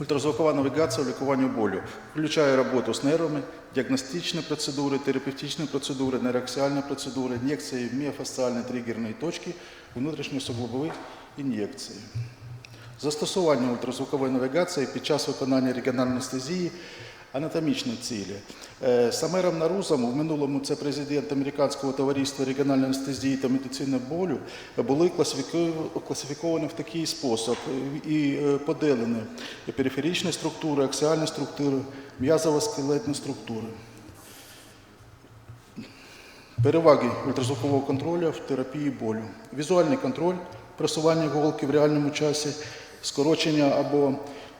Ультразвукова навігація в лікуванні болю включає роботу з нервами, діагностичні процедури, терапевтичні процедури, нейроаксіальні процедури, ін'єкції міофасціальні точки точки, внутрішньосоглобові ін'єкції. Застосування ультразвукової навігації під час виконання регіональної анестезії анатомічні цілі. Е, Самером Нарузом, в минулому це президент Американського товариства регіональної анестезії та медицини болю, були класифіковані в такий спосіб і е, поділені периферичні структури, аксіальні структури, м'язово-скелетні структури. Переваги ультразвукового контролю в терапії болю. Візуальний контроль, просування голки в реальному часі, скорочення або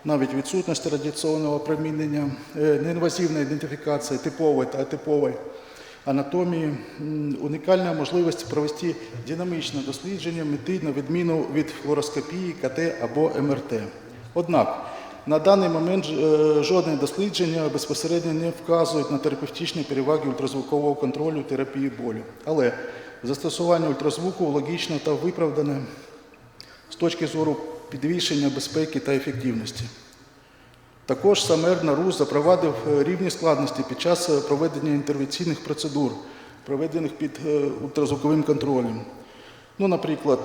навіть відсутності радіаційного опромінення, е, неінвазивна ідентифікація типової та атипової анатомії, унікальна можливість провести динамічне дослідження мети на відміну від флороскопії, КТ або МРТ. Однак на даний момент е, жодне дослідження безпосередньо не вказують на терапевтичні переваги ультразвукового контролю терапії болю. Але застосування ультразвуку логічно та виправдане з точки зору підвищення безпеки та ефективності. Також САМЕР НАРУ запровадив е, рівні складності під час е, проведення інтервенційних процедур, проведених під е, ультразвуковим контролем. Ну, наприклад,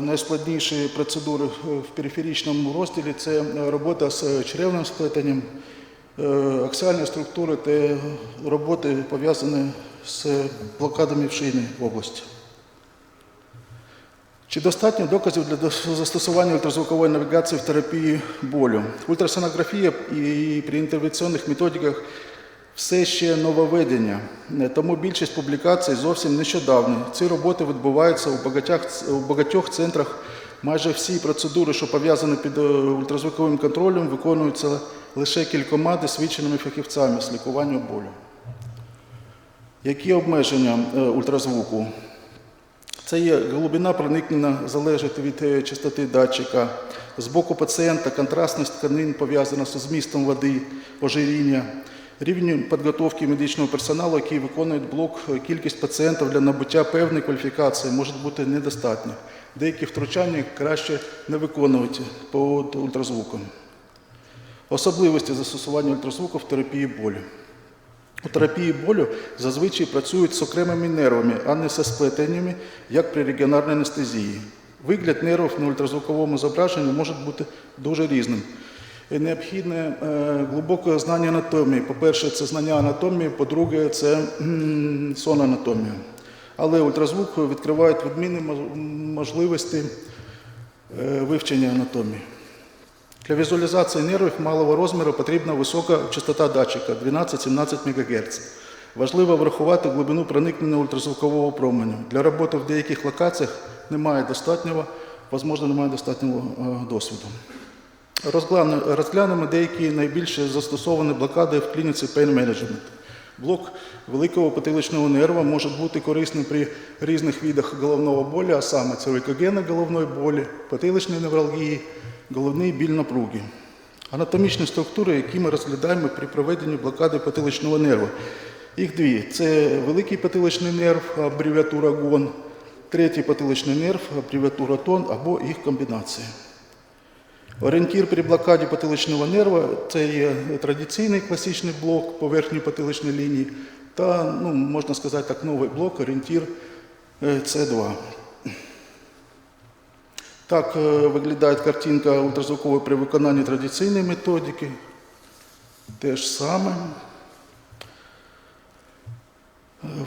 найскладніші процедури в периферичному розділі це робота з черевним сплетенням, аксіальні структури та роботи пов'язані з блокадами в шийній області. Чи достатньо доказів для застосування ультразвукової навігації в терапії болю? Ультрасонографія і при інтервенційних методиках все ще нововведення, Е, тому більшість публікацій зовсім нещодавні. Ці роботи відбуваються у багатьох, у багатьох центрах. Майже всі процедури, що пов'язані під е, ультразвуковим контролем, виконуються лише кількома досвідченими фахівцями з лікування болю. Які обмеження е, ультразвуку? Це є глибина проникнення залежить від е, частоти датчика. З боку пацієнта контрастність тканин пов'язана з змістом води, ожиріння, рівень підготовки медичного персоналу, який виконує блок, е, кількість пацієнтів для набуття певної кваліфікації може бути недостатньо. Деякі втручання краще не виконувати по ультразвуку. Особливості застосування ультразвуку в терапії болю. У терапії болю зазвичай працюють з окремими нервами, а не зі сплетеннями, як при регіонарній анестезії. Вигляд нервів на ультразвуковому зображенні може бути дуже різним. Необхідне е, глибоке знання анатомії. По-перше, це знання анатомії, по-друге, це сон анатомія. Але ультразвук відкриває відмінні можливості е, вивчення анатомії. Для візуалізації нервів малого розміру потрібна висока частота датчика 12-17 МГц. Важливо врахувати глибину проникнення ультразвукового променю. Для роботи в деяких локаціях немає достатнього, можливо, немає достатнього е, досвіду. Розглянемо деякі найбільше застосовані блокади в клініці Pain Management. Блок великого потиличного нерва може бути корисним при різних видах головного болю, а саме цервікогенної головної болі, потиличної невралгії, головний біль напруги. Анатомічні структури, які ми розглядаємо при проведенні блокади потиличного нерва. Їх дві: це великий потиличний нерв, абревіатура ГОН, третій потиличний нерв, абревіатура ТОН або їх комбінація. Орієнтір при блокаді потиличного нерва це є традиційний класичний блок поверхні потиличної лінії та, ну, можна сказати так, новий блок, орієнтір е, С2. Так е, виглядає картинка ультразвукової при виконанні традиційної методики. Те ж саме.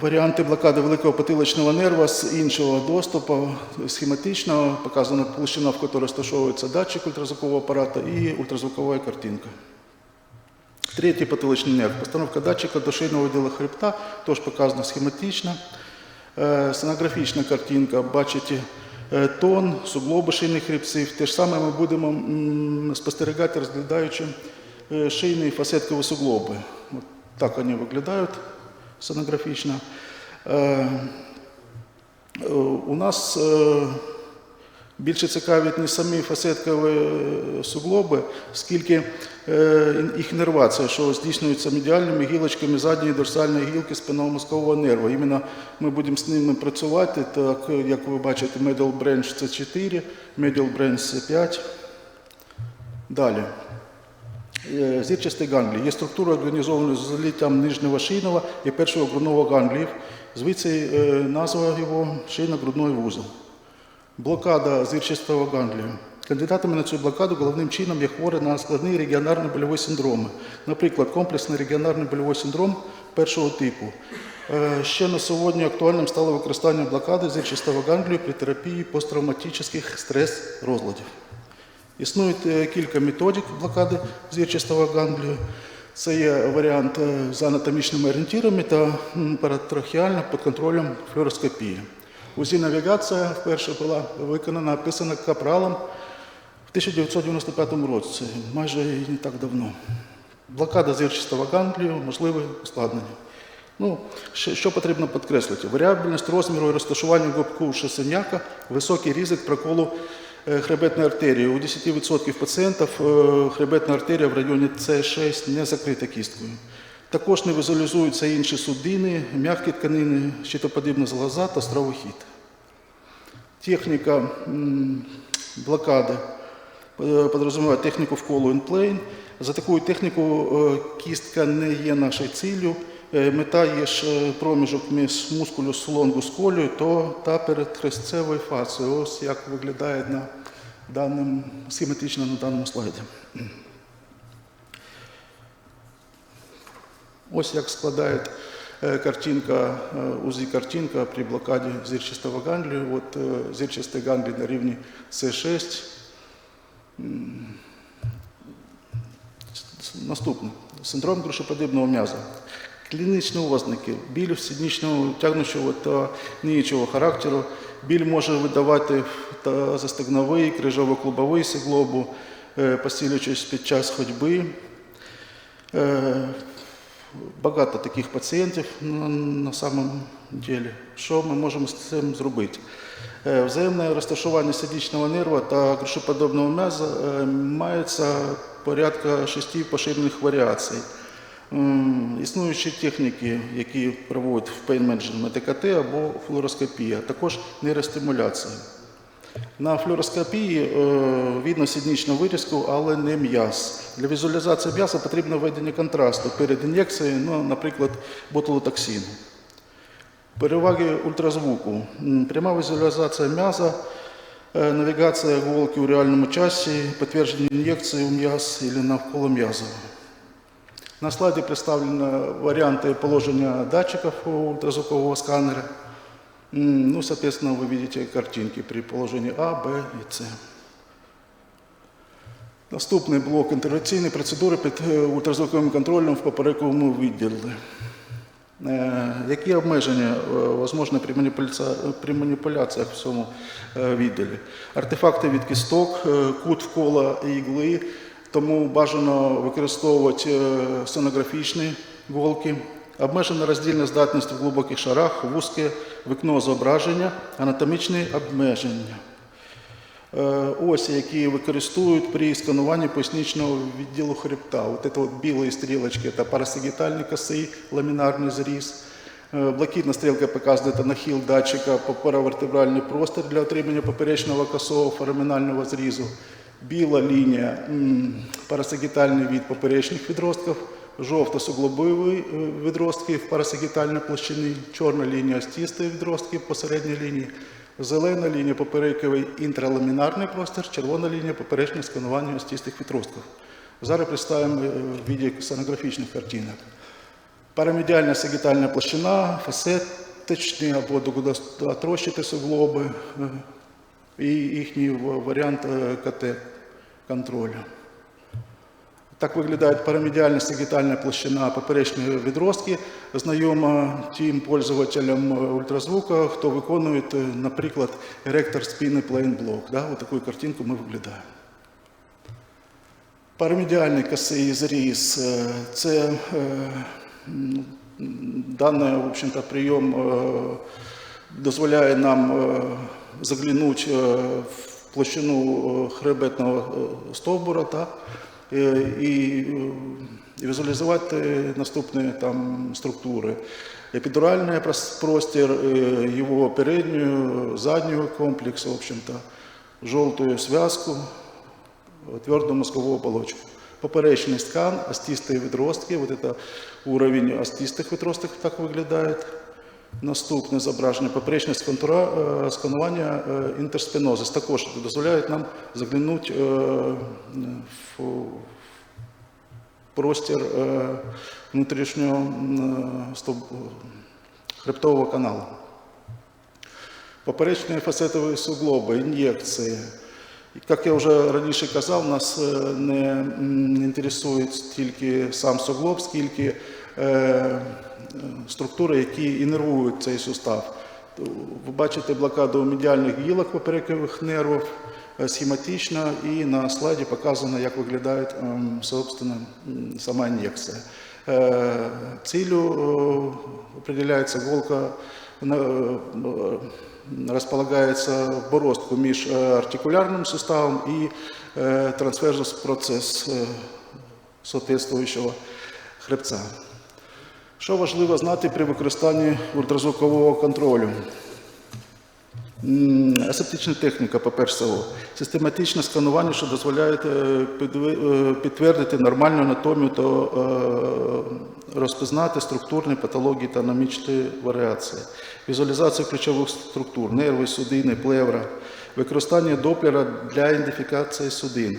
Варіанти блокади великого потиличного нерва з іншого доступу, схематично показана площина, в якій розташовується датчик ультразвукового апарата і ультразвукова картинка. Третій потиличний нерв. Постановка датчика до шийного відділу хребта, теж показана схематично. Е, Сонографічна картинка, бачите, е, тон, суглоби шийних хребців. Те ж саме ми будемо спостерігати, розглядаючи е, шийні фасеткові суглоби. От так вони виглядають сонографічно. Е, У нас більше цікавить не самі фасеткові е, суглоби, скільки е, їх інервація, що здійснюється медіальними гілочками задньої дорсальної гілки спинномозкового нерву. Іменно ми будемо з ними працювати, так як ви бачите, medial branch це 4, medial branch це 5. Далі. Е, Зірчастий ганглій є структура організована з зліттям нижнього шийного і першого грудного гангліїв. Звідси назва його шийно-грудний вузол. Блокада зірчастого ганглію. Кандидатами на цю блокаду головним чином є хворі на складний регіонарний больовий синдром. Наприклад, комплексний регіонарний больовий синдром першого типу. Е, Ще на сьогодні актуальним стало використання блокади зірчастого ганглію при терапії посттравматичних стрес-розладів. Існує е, кілька методик блокади зірчастого ганглію. Це є варіант е, з анатомічними орієнтирами та м, паратрахеально під контролем флюороскопії. УЗІ-навігація вперше була виконана, описана капралом в 1995 році, майже не так давно. Блокада зірчастого ганглію, можливе ускладнення. Ну, що, потрібно підкреслити? Варіабельність розміру і розташування губку шесеняка, високий ризик проколу е, хребетної артерії. У 10% пацієнтів е, хребетна артерія в районі С6 не закрита кісткою. Також не візуалізуються інші судини, м'які тканини, щитоподібна залоза та стравохід. Техніка блокади е, підрозуміває техніку вколу plane. За такою технікою е, кістка не є нашою ціллю. Е, Мета є ж проміжок між мускулюс лонгус колію та передхрестцевою фасою. Ось як виглядає на даному, схематично на даному слайді. Ось як складає е, картинка, е, УЗІ-картинка при блокаді зірчастого ганглію. От е, зірчастий ганглій на рівні С6. Наступне. Синдром грушоподібного м'яза. Клінічні ознаки. Біль сіднічного тягнучого та ніючого характеру. Біль може видавати та крижово-клубовий сиглобу, е, посилюючись під час ходьби. Багато таких пацієнтів на, на самом деле. Що ми можемо з цим зробити? Е, Взаємне розташування сідічного нерва та грушоподобного м'яза е, мається порядка шести поширених варіацій. Існуючі техніки, які проводять в management ТКТ або флуороскопія, також нейростимуляція. На флюороскопії е, видно сіднічну вирізку, але не м'яз. Для візуалізації м'яса потрібно введення контрасту перед ін'єкцією, ну, наприклад, ботулотоксину. Переваги ультразвуку. Пряма візуалізація м'яза, е, навігація голки у реальному часі, підтвердження ін'єкції у м'яз або навколо м'яза. На слайді представлені варіанти положення датчиків ультразвукового сканера. Ну, соответственно, вы видите картинки при положении А, Б і С. Наступний блок інтервенційні процедури під е, ультразвуковим контролем в поперековому відділі. Які обмеження е, возможні при, маніпуляці- при маніпуляціях в цьому відділі? Артефакти від кісток, кут вкола ігли, тому бажано використовувати сонографічні голки, обмежена роздільна здатність в глибоких шарах, вузьке вікно зображення, анатомічні обмеження. Е, Ось які використовують при скануванні поясничного відділу хребта. От це от білі стрілочки – це парасагітальний косий ламінарний зріз. Е, Блакитна стрілка показує нахил датчика паравертебральний простір для отримання поперечного косого форамінального зрізу. Біла лінія парасагітальний від поперечних відростків, жовта суглобові е, відростки в парасагітальній площині, чорна лінія стістої відростки по середній лінії, зелена лінія поперековий інтраламінарний простір, червона лінія поперечне сканування остістих відростків. Зараз представимо е, в віді сонографічних картинок. Парамедіальна сагітальна площина, фасетичні або догодотрощити суглоби е, і їхній варіант е, КТ-контролю. Так виглядає парамедіальна сагітальна площина поперечної відростки. Знайома тим пользователям ультразвука, хто виконує, е, наприклад, еректор спини плейн блок. Да? Ось таку картинку ми виглядаємо. Парамедіальний косий зріз е, це е, даний, в общем-то, прийом дозволяє нам заглянути в площину хребетного стовбура та, е, і е, і візуалізувати наступні там структури. Епідуральний прос- простір, е, його переднього, заднього комплексу, в общем-то, жовтую зв'язку, тверду мозкову оболочку. поперечный скан, остистые відростки, вот это уровень остистых відростків так виглядає. Наступне зображення поперечне е, сканування е, інтерспінозис також дозволяють нам заглянути е, в простір внутрішнього хребтового каналу. Поперечні фасетові суглоби, ін'єкції. Як я вже раніше казав, нас не інтересує тільки сам суглоб, скільки структури, які інервують цей сустав. Ви бачите блокаду медіальних гілок поперекових нервів е, схематично, і на слайді показано, як виглядає ем, собственно, сама ін'єкція. Е, Цілю е, определяється голка е, в бороздку між е, артикулярним суставом і е, трансверзус процес е, соответствуючого хребця. Що важливо знати при використанні ультразвукового контролю? Асептична техніка, по-перше, систематичне сканування, що дозволяє е, е, підтвердити нормальну анатомію та е, розпізнати структурні патології та аномічні варіації, візуалізація ключових структур, нерви, судини, плевра, використання доплера для ідентифікації судин,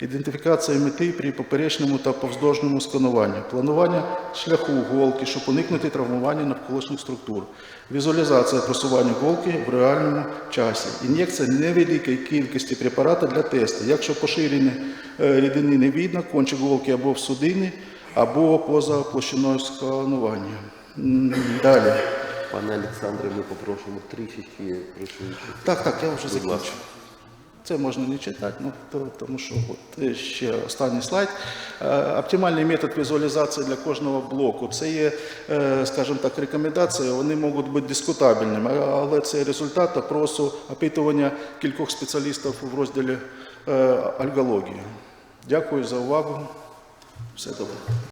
ідентифікація мети при поперечному та повздовжному скануванні, планування шляху голки, щоб уникнути травмування навколишніх структур, візуалізація просування голки в реальному часі, ін'єкція невеликої кількості препарату для тесту. Якщо поширені е, рідини не видно, кончик голки або в судині, або поза площиною сканування. Далі. Пане Олександре, ми попросимо трішечки. Так, так, я вже закінчу. Це можна не читати, ну, то- тому що от е, ще останній слайд. Е, Оптимальний метод візуалізації для кожного блоку. Це є, е, скажімо так, рекомендації, вони можуть бути дискутабельними, але це результат опросу опитування кількох спеціалістів в розділі альгології. Дякую за увагу. Все добре.